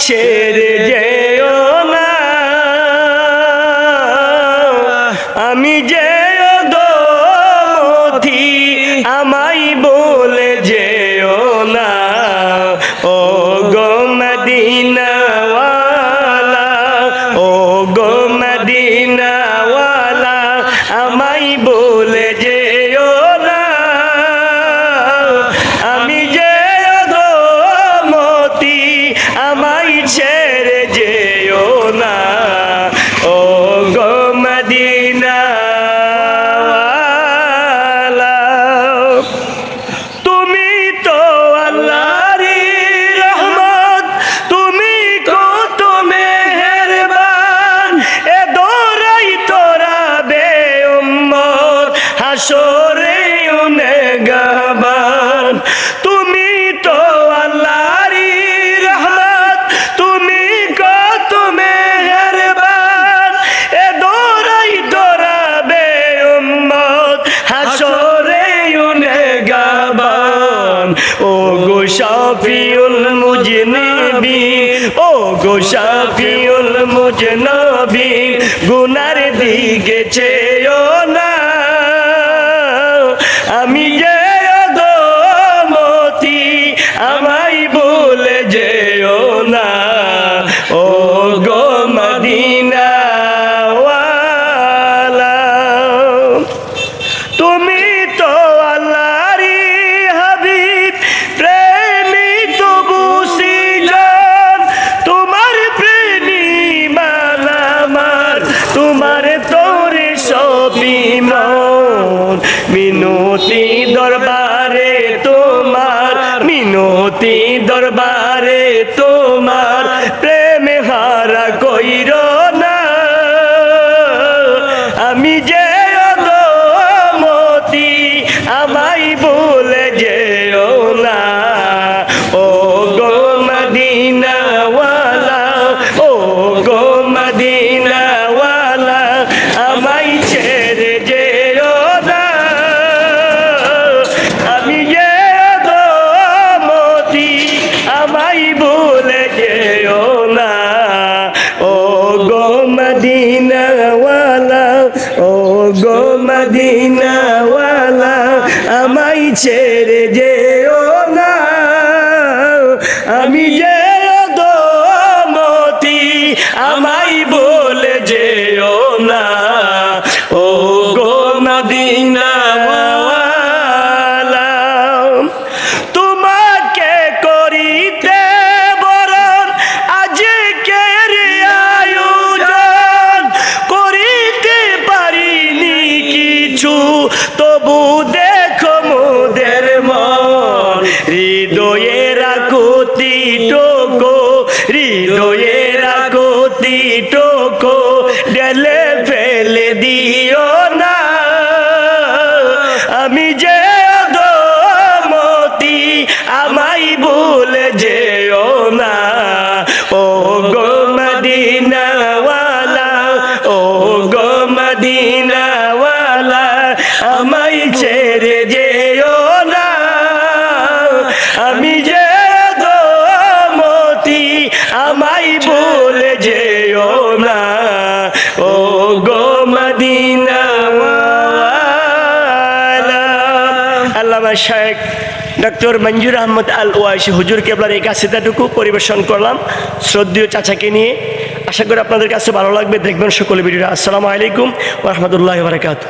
ছেড়ে যেও তুমি তো শাফিউল মুজনবি ও গো শাফিউল মুজনবি গুনার দিকে চেয়েও না। আমি যে মিনতি দরবারে তোমার, মিনতি দরবারে তোমার, প্রেম হারা কইর না। আমি যে মতি আমাই বলে যেও না। ও গো মদিনাওয়ালা ও গো গো মদিনাওয়ালা ও গো মদিনাওয়ালা আমাই ছেড়ে যেও না। আমি যে হৃদয়ের আকুতি টোকো হৃদয়ের আকুতি টোকো ডেলে ফেলে দিও না। আমি যে মতি আমাই ভুলে যেও না। ও গো মদিনাওয়ালা ও গো মদিনাওয়ালা আল্লামা শেখ ডক্টর মঞ্জুর আহমদ আল ওয়াইশি হুজুর কেবলার এই কাছেটাটুকু পরিবেশন করলাম। শ্রদ্ধীয় চাচাকে নিয়ে। আশা করি আপনাদের কাছে ভালো লাগবে। দেখবেন সকলে ভিডিওটা। আসসালামু আলাইকুম রহমতুল্লাহ বারকাত